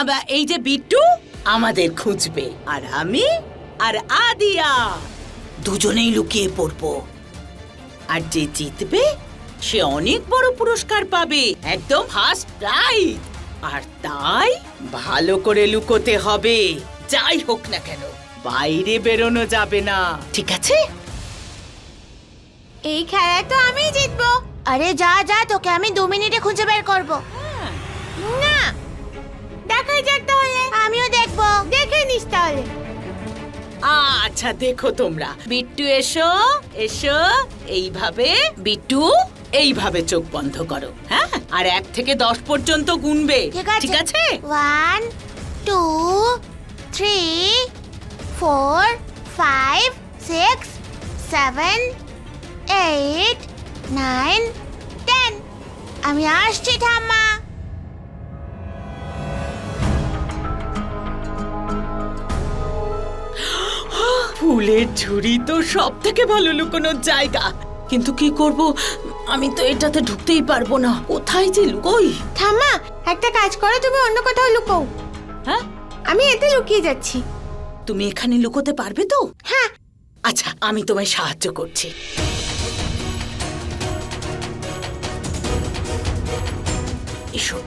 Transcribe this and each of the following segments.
আবার এই যে বিট্টু আমাদের খুঁজবে। আর আমি আর আদিয়া দুজনেই লুকিয়ে পড়ব। আর যে জিতবে সে অনেক বড় পুরস্কার পাবে। একদম ফার্স্ট প্রাইজ আর তাই ভালো করে লুকোতে হবে। যাই হোক না কেন বাইরে বেরোনো যাবে না। ঠিক আছে? এই খেলায় তো আমিই জিতবো। আরে যা যা তোকে আমি দু মিনিটে খুঁজে বের করব। না দেখাই যাক তাহলে। আমিও দেখব। দেখে নিস তাহলে। আচ্ছা দেখো তোমরা। বিট্টু এসো এসো এইভাবে বিট্টু এইভাবে চোখ বন্ধ করো হ্যাঁ? আর এক থেকে দশ পর্যন্ত গুনবে। ঠিক আছে। One two three four five six seven eight nine ten. আমি আসছি ঠাম্মা। ফুলের ঝুড়ি তো সব থেকে ভালো লুকোনোর জায়গা। কিন্তু কি করব? আমি তো এটাতে ঢুকতেই পারব না। কোথায় যে লুকোই? থামা একটা কাজ করো তুমি অন্য কোথাও লুকো হ্যাঁ? আমি এতে লুকিয়ে যাচ্ছি। তুমি এখানে লুকোতে পারবে তো? হ্যাঁ। আচ্ছা আমি তোমায় সাহায্য করছি। এসো।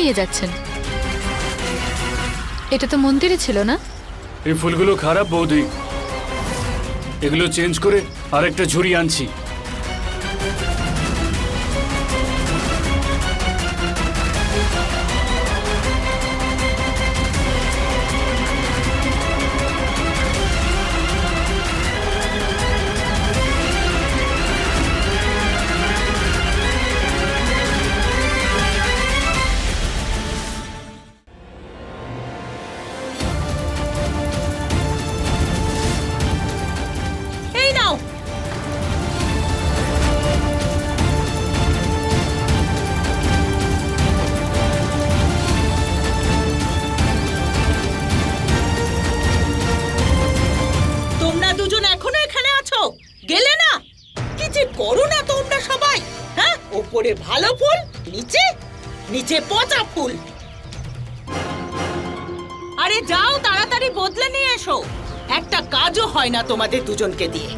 নিয়ে যাচ্ছেন। এটা তো মন্দিরে ছিল না? এই ফুলগুলো খারাপ, বৌদি। এগুলো চেঞ্জ করে আরেকটা ঝুড়ি আনছি। ওপরে ভালো ফুল নিচে নিচে পচা ফুল। আরে যাও তাড়াতাড়ি বদলে নিয়ে এসো। একটা কাজও হয় না তোমাদের দুজনকে দিয়ে।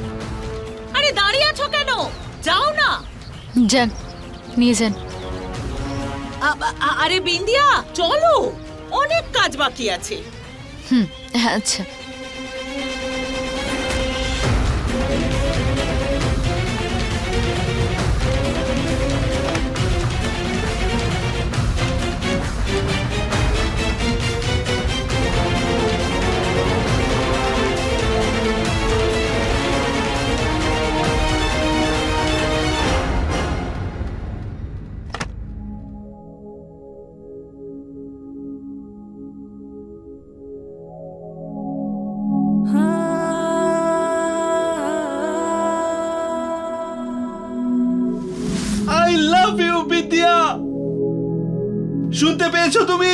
আরে দাঁড়িয়ে আছো কেন? যাও না। যান নিয়ে যান। আরে বিন্দিয়া চলো। অনেক কাজ বাকি আছে। হুম আচ্ছা। শুনতে তুমি?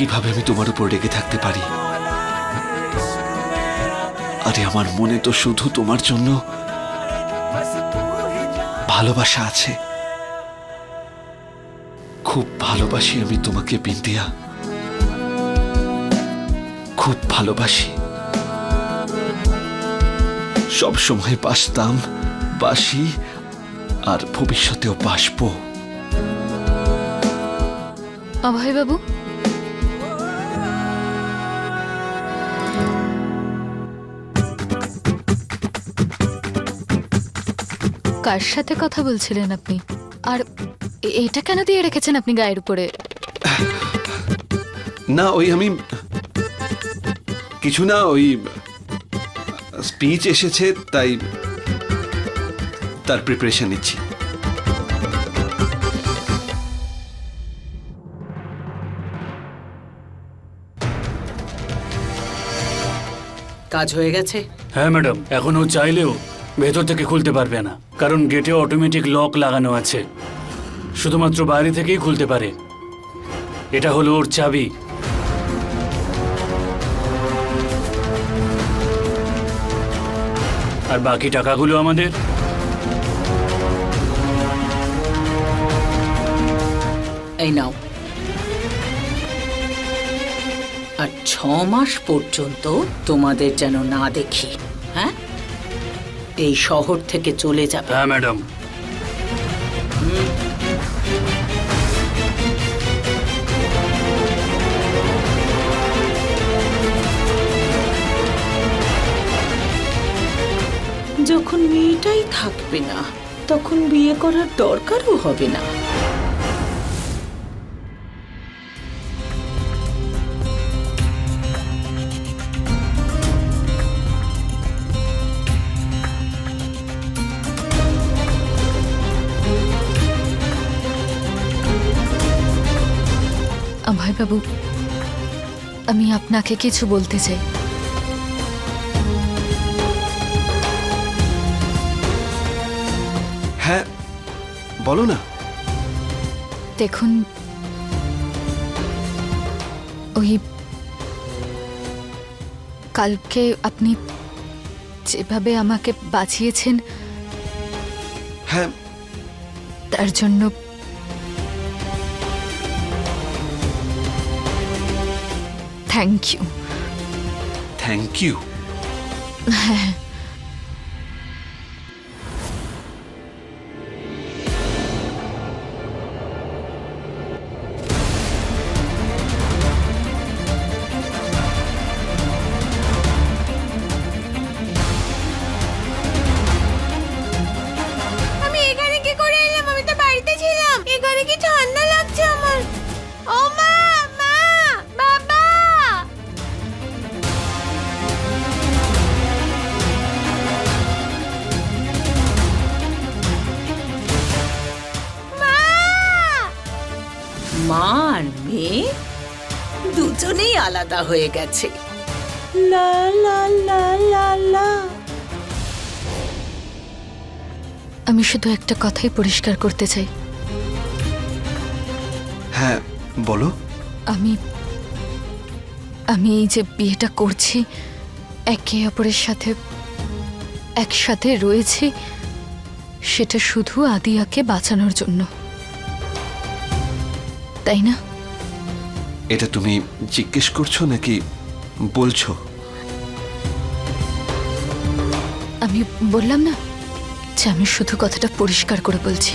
কীভাবে আমি তোমার উপর রেগে থাকতে পারি? আরে, আমার মনে তো শুধু তোমার জন্য ভালোবাসা আছে। খুব ভালোবাসি আমি তোমাকে বিন্দিয়া খুব ভালোবাসি। সব সময় বাসতাম বাসি, আর ভবিষ্যতেও বাসবো অভয় বাবু কার সাথে কথা বলছিলেন আপনি? আর এ- এটা কেন দিয়ে রেখেছেন আপনি গায়ের উপরে? না ওই আমি কিছু না ওই স্পিচ এসেছে তাই তার প্রিপারেশন নিচ্ছি। কাজ হয়ে গেছে? হ্যাঁ ম্যাডাম। এখন ও চাইলেও ভেতর থেকে খুলতে পারবে না, কারণ গেটে অটোমেটিক লক লাগানো আছে। শুধুমাত্র বাইরে থেকেই খুলতে পারে। এটা হলো ওর চাবি। আর বাকি টাকাগুলো আমাদের? এই নাও। আর ছ মাস পর্যন্ত তোমাদের যেন না দেখি হ্যাঁ? এই শহর থেকে চলে যাবে। হ্যাঁ ম্যাডাম। যখন মেয়েটাই থাকবে না তখন বিয়ে করার দরকারও হবে না। অভয় বাবু আমি আপনাকে কিছু বলতে চাই। হ্যাঁ বলো না। দেখুন ওই কালকে আপনি যেভাবে আমাকে বাঁচিয়েছেন হ্যাঁ। তার জন্য থ্যাংক ইউ থ্যাংক ইউ আমি আলাদা হয়ে গেছে। লা লা লা লা লা। আমি শুধু একটা কথাই পরিষ্কার করতে চাই। হ্যাঁ বলো। আমি আমি এই যে বিয়েটা করছি একে অপরের সাথে একসাথে রয়েছি সেটা শুধু আদিয়াকে বাঁচানোর জন্য। তাই না? এটা তুমি জিজ্ঞেস করছ নাকি বলছো? আমি বললাম না যে আমি শুধু কথাটা পরিষ্কার করে বলছি।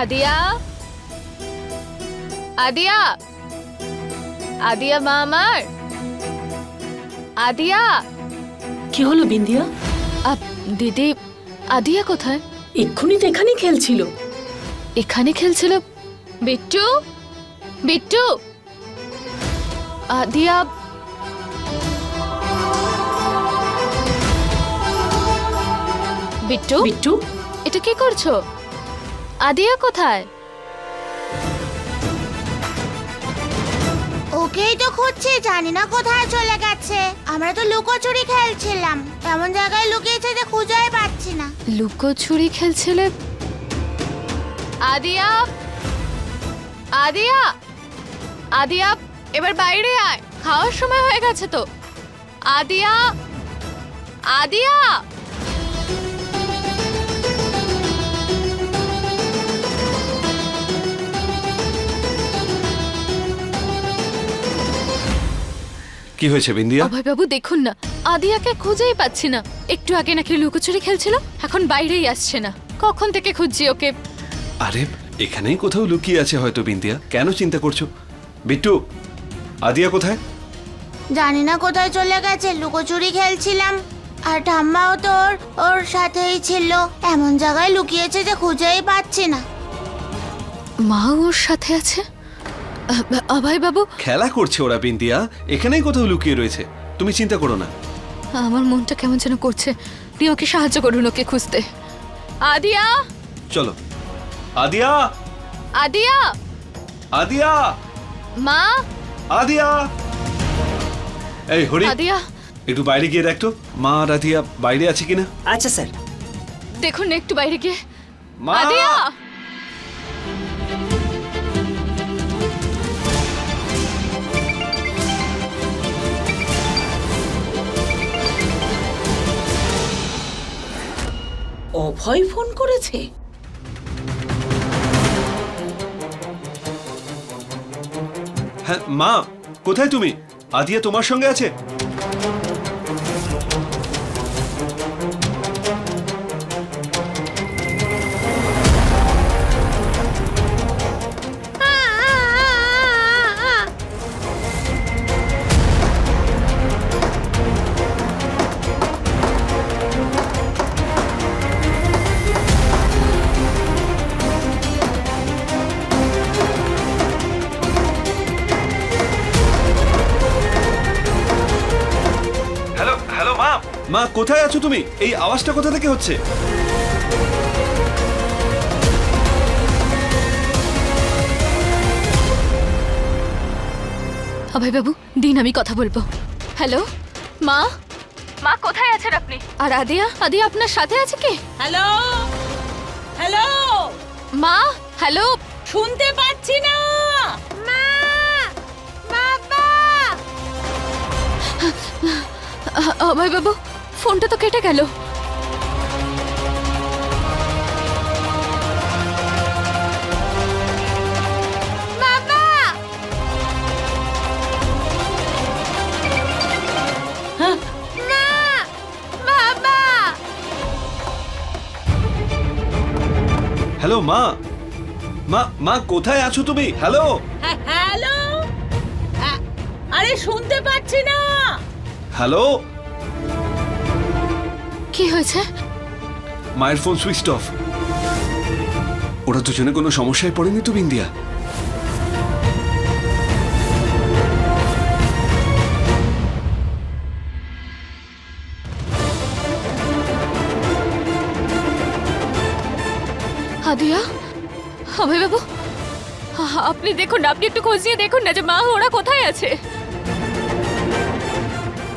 আদিয়া? আদিয়া? আদিয়া মা আমার? আদিয়া? কি হলো বিন্দিয়া? আপ, দিদি আদিয়া কোথায়? এক্ষুনি তো এখানেই খেলছিল। এখানে খেলছিল? বিট্টু? বিট্টু? আদিয়া? বিট্টু? বিট্টু? এটা কি করছ? আদিয়া কোথায়? ওকেই তো খুঁজছি জানি না কোথায় চলে গেছে। আমরা তো লুকোচুরি খেলছিলাম। এমন জায়গায় লুকিয়েছে যে খুঁজেই পাচ্ছি না। লুকোচুরি খেলছিলে? আদিয়া? আদিয়া? আদিয়া এবার বাইরে আয়। খাওয়ার সময় হয়ে গেছে তো। আদিয়া? আদিয়া? কি হয়েছে বিন্দিয়া? অভয়বাবু দেখুন না। আদিয়াকে খুঁজেই পাচ্ছি না। একটু আগে নাকি লুকোচুরি খেলছিল এখন বাইরেই আসছে না। কখন থেকে খুঁজছি ওকে? আরে এখানেই কোথাও লুকিয়ে আছে হয়তো বিন্দিয়া। কেন চিন্তা করছ? বিট্টু আদিয়া কোথায়? জানি না কোথায় চলে গেছে লুকোচুরি খেলছিলাম। আর ঠাম্মাও তো ওর ওর সাথেই ছিল। এমন জায়গায় লুকিয়েছে যে খুঁজেই পাচ্ছি না। মা ওর সাথে আছে? অভয়বাবু খেলা করছে ওরা বিন্দিয়া এখানেই কোথাও লুকিয়ে রয়েছে। তুমি চিন্তা করো না। আমার মনটা কেমন যেন করছে। আপনি ওকে সাহায্য করুন ওকে খুঁজতে। আদিয়া! চলো। আদিয়া! আদিয়া! আদিয়া! মা! আদিয়া! এই হরি। আদিয়া! একটু বাইরে গিয়ে দেখ তো। মা আর আদিয়া বাইরে আছে কিনা? আচ্ছা স্যার। দেখুন না একটু বাইরে গিয়ে। মা! আদিয়া! অভয় ফোন করেছে? হ্যাঁ মা কোথায় তুমি? আদিয়া তোমার সঙ্গে আছে? মা কোথায় আছো তুমি? এই আওয়াজটা কোথা থেকে হচ্ছে? অভয় বাবু দিন আমি কথা বলব। হ্যালো? মা? মা কোথায় আছেন আপনি? আর আদিয়া? আদিয়া আপনার সাথে আছে কি? হ্যালো? হ্যালো? মা হ্যালো? শুনতে পাচ্ছি না। মা বাবা! অভয়বাবু ফোনটা তো কেটে গেল। বাবা! হ্যালো মা। মা মা কোথায় আছো তুমি? হ্যালো? হ্যাঁ, হ্যালো? আরে শুনতে পাচ্ছি না। হ্যালো? কি হয়েছে? মায়ের ফোন সুইচ অফ ওরা দুজনে কোনো সমস্যায় পড়েনি তো বিন্দিয়া? আদিয়া? অভয়বাবু আ- আপনি দেখুন আপনি একটু খোঁজ নিয়ে দেখুন না যে মা ওরা কোথায় আছে।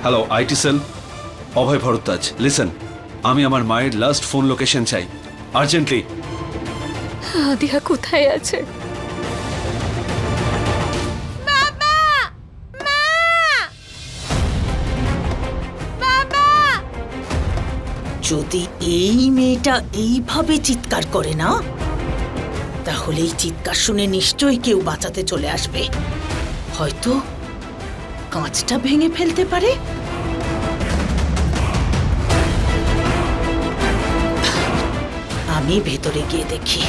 Hello IT cell Abhay Bharadwaj listen আমি আমার মায়ের লাস্ট ফোন লোকেশন চাই। আর্জেন্টলি আদিয়া কোথায় আছে? যদি এই মেয়েটা এইভাবে চিৎকার করে না তাহলে এই চিৎকার শুনে নিশ্চয়ই কেউ বাঁচাতে চলে আসবে। হয়তো কাঁচটা ভেঙে ফেলতে পারে। আমি ভেতরে গিয়ে দেখি।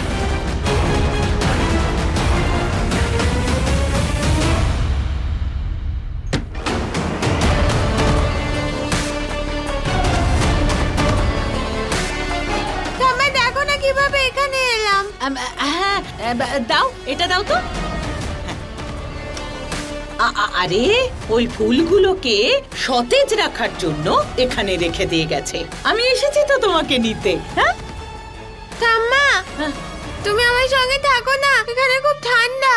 দেখো না কীভাবে এখানে এলাম। হ্যাঁ দাও এটা দাও তো। আরে ওই ফুলগুলোকে সতেজ রাখার জন্য এখানে রেখে দিয়ে গেছে। আমি এসেছি তো তোমাকে নিতে হ্যাঁ। তুমি আমার সঙ্গে থাকো না এখানে খুব ঠান্ডা।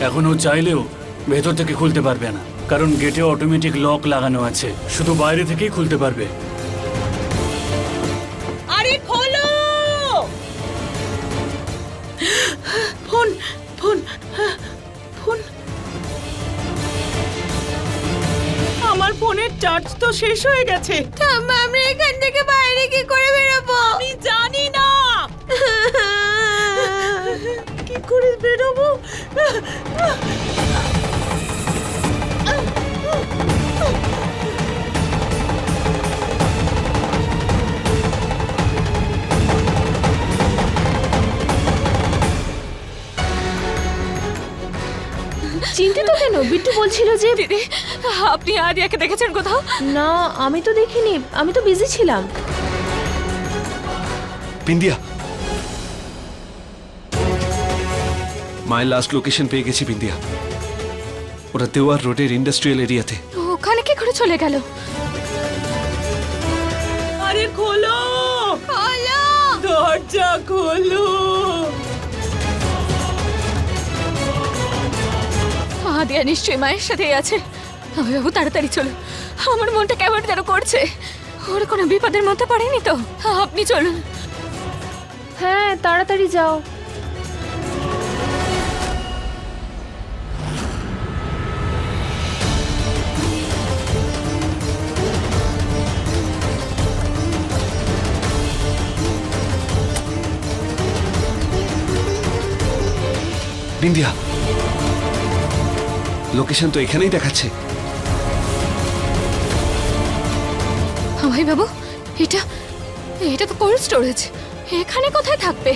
এখন ও চাইলেও ভেতর থেকে খুলতে পারবে না। কারণ গেটে অটোমেটিক লক লাগানো আছে। শুধু বাইরে থেকেই খুলতে পারবে। আরে খোলো! Phone phone phone. আমার ফোনের চার্জ তো শেষ হয়ে গেছে। ঠাম্মা আমরা এখান থেকে বাইরে কি করে চিন্তিত কেন? বিট্টু বলছিল যে দিদি আপনি আদিয়াকে দেখেছেন কোথাও? না আমি তো দেখিনি। আমি তো বিজি ছিলাম। বিন্দিয়া মায়ের লাস্ট লোকেশন পেয়ে গেছি বিন্দিয়া। ওরা দেওয়ার রোডের ইন্ডাস্ট্রিয়াল এরিয়াতে ওখানে কি করে চলে গেল? আরে খোলো! খোলো! দরজা খোলো! আদিয়া নিশ্চয়ই মায়ের সাথেই আছে। বাবু তাড়াতাড়ি চলো আমার মনটা কেমন যেন করছে। ওর কোনো বিপদের মধ্যে পড়েনি তো? আপনি চলুন। হ্যাঁ তাড়াতাড়ি যাও। বিন্দিয়া লোকেশন তো এখানেই দেখাচ্ছে। ভাই বাবু, এটা এটা তো কোল্ড স্টোরেজ এখানে কোথায় থাকবে?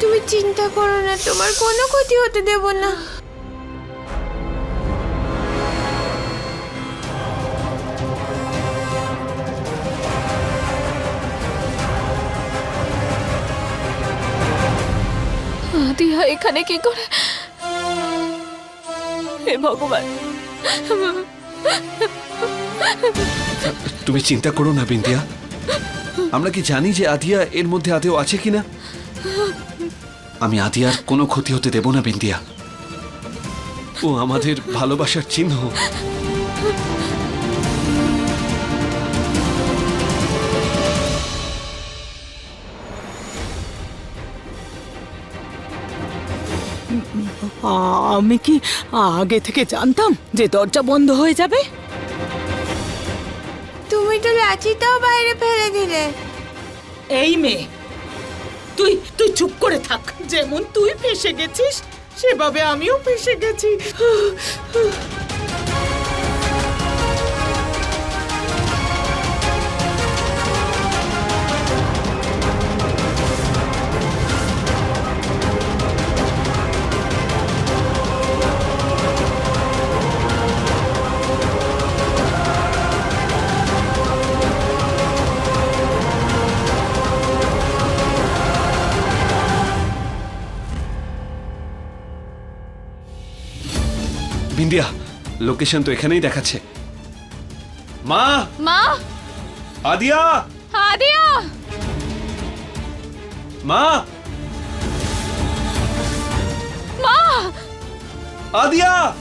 তুমি চিন্তা করো না তোমার কোনো ক্ষতি হতে দেব না। আদিয়া এখানে কি করে? হে ভগবান। তুমি চিন্তা করো না বিন্দিয়া। আমরা কি জানি যে আদিয়া এর মধ্যে আদেও আছে কিনা? আমি আদিয়ার কোনো ক্ষতি হতে দেব না বিন্দিয়া ও আমাদের ভালোবাসার চিহ্ন। আমি কি আগে থেকে জানতাম যে দরজা বন্ধ হয়ে যাবে? তুমি লাঠিটাও বাইরে ফেলে দিলে। এই মেয়ে, তুই তুই চুপ করে থাক। যেমন তুই ফেসে গেছিস, সেভাবে আমিও ফেসে গেছি। লোকেশন তো এখানেই দেখাচ্ছে। মা! মা! আদিয়া! আদিয়া! মা! মা! আদিয়া!